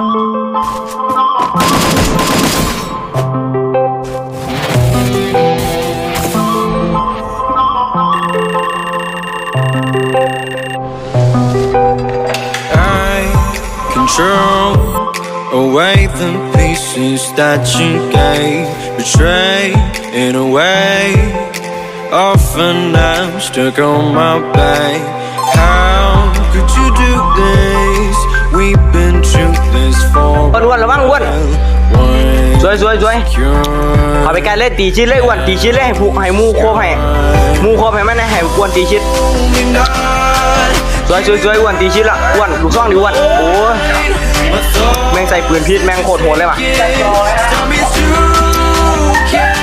I control away the pieces that you gave, betray in a way. Often I'm stuck on my back. วนอ้วนระวังอ้วน one สวยสวยสวย cure. เอาไปไกลเลยตีชิดเลยอ้วนตีชิดเลยให้ผูให้หมูโคบให้หมูโคบให้มันนะให้อ้วนตีชิดสวยสวยสวยอ้วนตีชิดละอ้วนลูกซ่องดิอ้วนโอ้ยแม่งใส่ปืนพิษแม่งโคตรโหดเลยว่ะ Tell me if you care.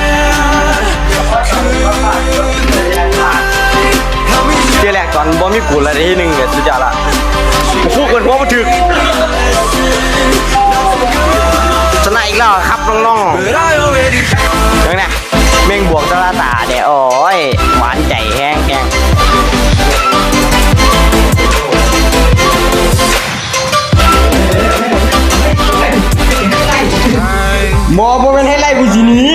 Help me เที่ยแรกตอนบอมมีกูแล้วที่หนึ่งเนี่ยสุดยอดละคู่กันหัวมาถึก กแล้วครับน้อง But I already ๆเห็นไหมแม่งบวกตะลาตาเดี๋ยวโอ้ยหวานใจแห้งแกงบอบ่เป็นให้ไล่กูสิหนี้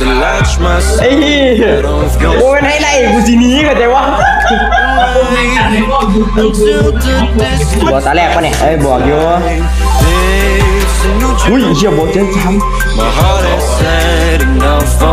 to latch myself ไอ้เหี้ย off โอ้ your เป็นให้ไล่กูสิหนี้เข้าใจวะ until the distance บวกตาแรกปะเนี่ยเอ้ยบวกอยู่ This a new อุ้ยเชี่ยบวกเจ็ดส